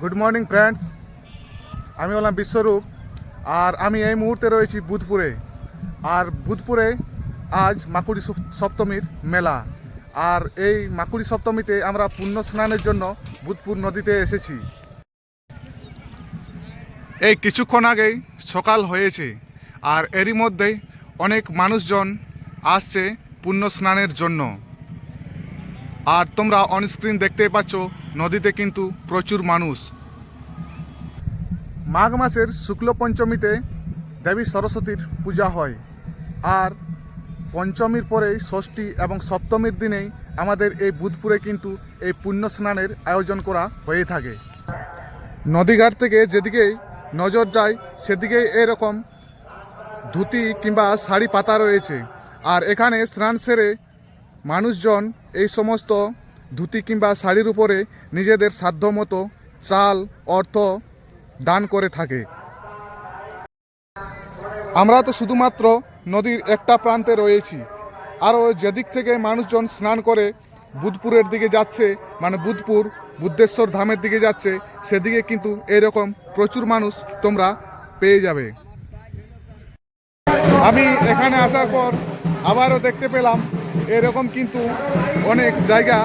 Good morning friends আমি হলাম বিশ্বরূপ, আর আমি এই মুহূর্তে রয়েছি বুধপুরে। আর বুধপুরে আজ মাকুড়ি সপ্তমীর মেলা। আর এই মাকুড়ি সপ্তমীতে আমরা পুণ্য স্নানের জন্য বুধপুর নদীতে এসেছি। এই কিছুক্ষণ আগেই সকাল হয়েছে, আর এরই মধ্যে অনেক মানুষজন আসছে পুণ্য স্নানের জন্য। আর তোমরা অনস্ক্রিন দেখতেই পাচ্ছ, নদীতে কিন্তু প্রচুর মানুষ। মাঘ মাসের শুক্ল পঞ্চমীতে দেবী সরস্বতীর পূজা হয়। আর পঞ্চমীর পরেই ষষ্ঠী এবং সপ্তমীর দিনেই আমাদের এই বুধপুরে কিন্তু এই পুণ্য স্নানের আয়োজন করা হয়ে থাকে। নদীঘাট থেকে যেদিকেই নজর যায় সেদিকেই এরকম ধুতি কিংবা শাড়ি পাতা রয়েছে। আর এখানে স্নান সেরে মানুষজন এই সমস্ত ধুতি কিংবা শাড়ির উপরে নিজেদের সাধ্য মতো চাল, অর্থ দান করে থাকে। আমরা তো শুধুমাত্র নদীর একটা প্রান্তে রয়েছি। আরও যেদিক থেকে মানুষজন স্নান করে বুধপুরের দিকে যাচ্ছে মানে বুধপুর, বুদ্ধেশ্বর ধামের দিকে যাচ্ছে, সেদিকে কিন্তু এরকম প্রচুর মানুষ তোমরা পেয়ে যাবে। আমি এখানে আসার পর আবারও দেখতে পেলাম, এরকম কিন্তু অনেক জায়গা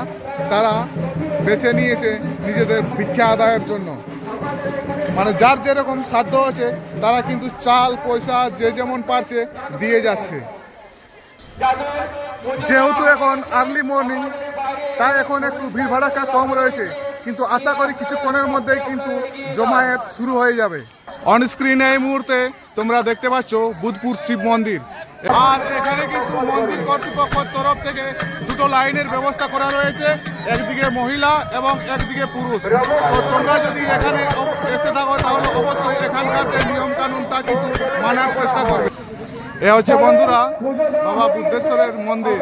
তারা বেছে নিয়েছে নিজেদের ভিক্ষা আদায়ের জন্য। মানে যার যেরকম সাধ্য আছে, তারা কিন্তু চাল, পয়সা, যে যেমন পারছে, দিয়ে যাচ্ছে। যেহেতু এখন আর্লি মর্নিং তাই এখন একটু ভিড় ভাড়াটা কম রয়েছে, কিন্তু আশা করি কিছুক্ষণের মধ্যেই কিন্তু জমায়েত শুরু হয়ে যাবে। অন স্ক্রিনে এই মুহূর্তে তোমরা দেখতে পাচ্ছ বুধপুর শিব মন্দির। আর এখানে কিন্তু মন্দির কর্তৃপক্ষের তরফ থেকে দুটো লাইনের ব্যবস্থা করা রয়েছে, একদিকে মহিলা এবং একদিকে পুরুষ। তো তোমরা যদি এখানে এসে থাকো, তাহলে অবশ্যই এখানকার যে নিয়ম কানুন তা কিন্তু মানার চেষ্টা করবে। এ হচ্ছে বন্ধুরা, বাবা বুদ্ধেশ্বরের মন্দির।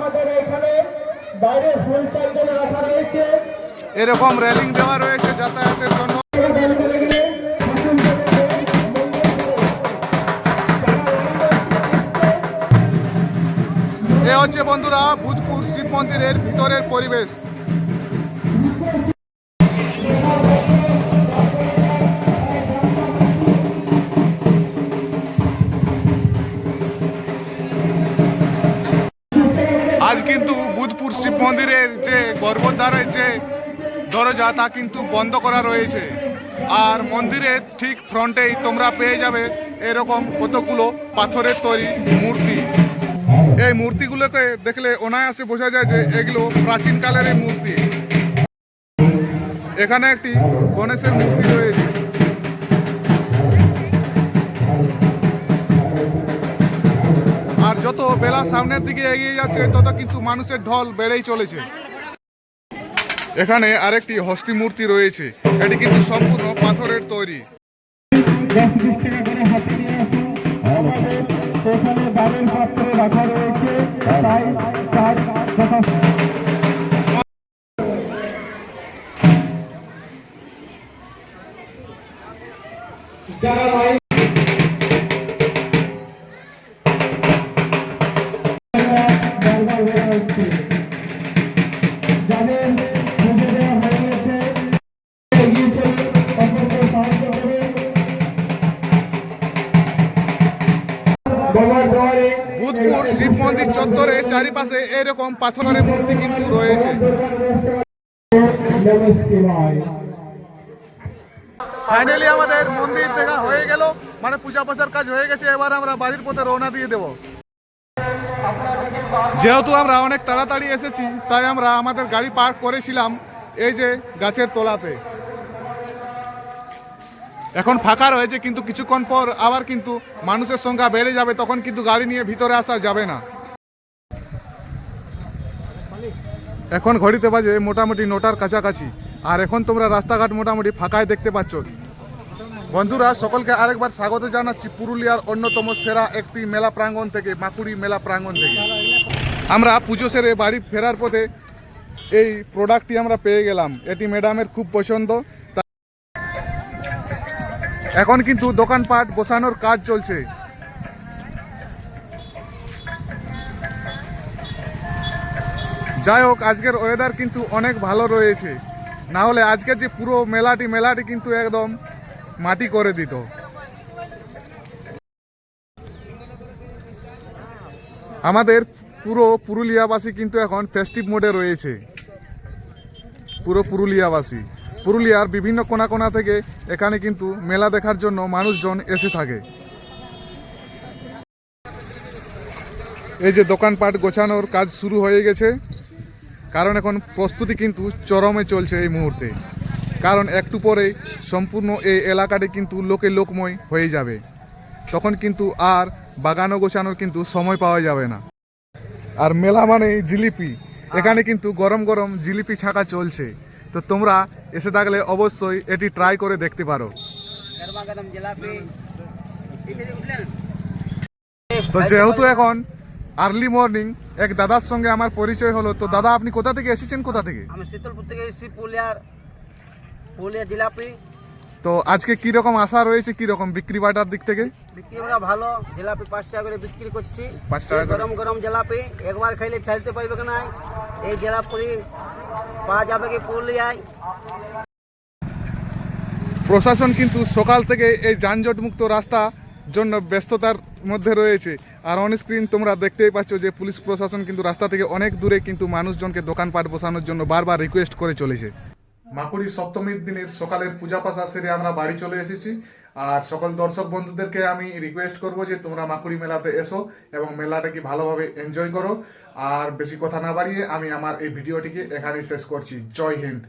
এরকম রেলিং দেওয়া রয়েছে যাতায়াতের জন্য। হচ্ছে বন্ধুরা ভূতপুর শিব মন্দিরের ভিতরের পরিবেশ। আজ কিন্তু বুধপুর শিব মন্দিরের যে গর্ভদ্বারের যে দরজা, তা কিন্তু বন্ধ করা রয়েছে। আর মন্দিরের ঠিক ফ্রন্টেই তোমরা পেয়ে যাবে এরকম কতগুলো পাথরের তৈরি মূর্তি। এই মূর্তিগুলোকে দেখলে অনায়াসে বোঝা যায় যে এগুলো প্রাচীনকালের এই মূর্তি। এখানে একটি গণেশের মূর্তি রয়েছে। আর যত বেলা সামনের দিকে এগিয়ে যাচ্ছে, তত কিন্তু মানুষের ঢল বেড়েই চলেছে। এখানে আরেকটি হস্তি মূর্তি রয়েছে। এটি কিন্তু সম্পূর্ণ পাথরের তৈরি। দশ বিশ টাকা করে হাতে এখানে দানের পাত্রে রাখা রয়েছে। তাই তার যথা শিব মন্দির চত্বরে চারিপাশে এরকম পাথরের মূর্তি কিন্তু রয়েছে। ফাইনালি আমাদের মন্দির দেখা হয়ে গেল। মানে পূজা পাশার কাজ হয়ে গেছে। এবার আমরা বাড়ির পথে রওনা দিয়ে দেব। যেহেতু আমরা অনেক তাড়াতাড়ি এসেছি, তাই আমরা আমাদের গাড়ি পার্ক করেছিলাম এই যে গাছের তলাতে। এখন ফাঁকা রয়েছে, কিন্তু কিছুক্ষণ পর আবার কিন্তু মানুষের সংখ্যা বেড়ে যাবে, তখন কিন্তু গাড়ি নিয়ে ভিতরে আসা যাবে না। এখন ঘড়িতে বাজে মোটামুটি নটার কাছাকাছি, আর এখন তোমরা রাস্তাঘাট মোটামুটি ফাঁকায় দেখতে পাচ্ছ। বন্ধুরা, সকলকে আরেকবার স্বাগত জানাচ্ছি পুরুলিয়ার অন্যতম সেরা একটি মেলা প্রাঙ্গণ থেকে, মাকুড়ি মেলা প্রাঙ্গণ থেকে। আমরা পুজো সেরে বাড়ি ফেরার পথে এই প্রোডাক্টটি আমরা পেয়ে গেলাম। এটি ম্যাডামের খুব পছন্দ। এখন কিন্তু দোকানপাট বসানোর কাজ চলছে। যাই হোক, আজকের ওয়েদার কিন্তু অনেক ভালো রয়েছে। না হলে আজকে যে পুরো মেলাটি মেলাটি কিন্তু একদম মাটি করে দিত। আমাদের পুরো পুরুলিয়াবাসী কিন্তু এখন ফেস্টিভ মোডে রয়েছে। পুরো পুরুলিয়াবাসী। পুরুলিয়ার বিভিন্ন কোনা কোনা থেকে এখানে কিন্তু মেলা দেখার জন্য মানুষজন এসে থাকে। এই যে দোকানপাট গোছানোর কাজ শুরু হয়ে গেছে। কারণ এখন প্রস্তুতি কিন্তু চরমে চলছে এই মুহূর্তে। কারণ একটু পরেই সম্পূর্ণ এই এলাকাটি কিন্তু লোকে লোকময় হয়ে যাবে। তখন কিন্তু আর বাগানো গোছানোর কিন্তু সময় পাওয়া যাবে না। আর মেলা মানে জিলিপি। এখানে কিন্তু গরম গরম জিলিপি ছাকা চলছে। তো তোমরা এসে থাকলে অবশ্যই এটি ট্রাই করে দেখতে পারো। তো যেহেতু এখন আর্লি মর্নিং এক দাদার সঙ্গে আমার পরিচয় হলো তো দাদা আপনি কোথা থেকে এসেছেন? কোথা থেকে? আমি শীতলপুর থেকে এসেছি পুলিয়ার পুলিয়া জিলাপি। তো আজকে কি রকম আশা রয়েছে কি রকম বিক্রি বাটার দিক থেকে? বিক্রি আমরা ভালো জিলাপি পাঁচ টাকা করে বিক্রি করছি। পাঁচ টাকা গরম গরম জিলাপি একবার খাইলে ছাড়তে পারবে না? এই জিলাপি পাওয়া যাবে কি পুরুলিয়ায় প্রশাসন কিন্তু সকাল থেকে এই যানজট মুক্ত রাস্তা জন্য ব্যস্ততার মধ্যে রয়েছে। আর অন স্ক্রিন তোমরা দেখতেই পাচ্ছ যে পুলিশ প্রশাসন কিন্তু রাস্তা থেকে অনেক দূরে কিন্তু মানুষজনকে দোকানপাট বসানোর জন্য বারবার রিকোয়েস্ট করে চলেছে। মাকুড়ি সপ্তমীর দিনের সকালের পূজা পাশা সেরে আমরা বাড়ি চলে এসেছি। আর সকল দর্শক বন্ধুদেরকে আমি রিকোয়েস্ট করব যে তোমরা মাকুড়ি মেলাতে এসো এবং মেলাটাকে ভালোভাবে এনজয় করো। আর বেশি কথা না বাড়িয়ে আমি আমার এই ভিডিওটিকে এখানেই শেষ করছি। জয় হিন্দ।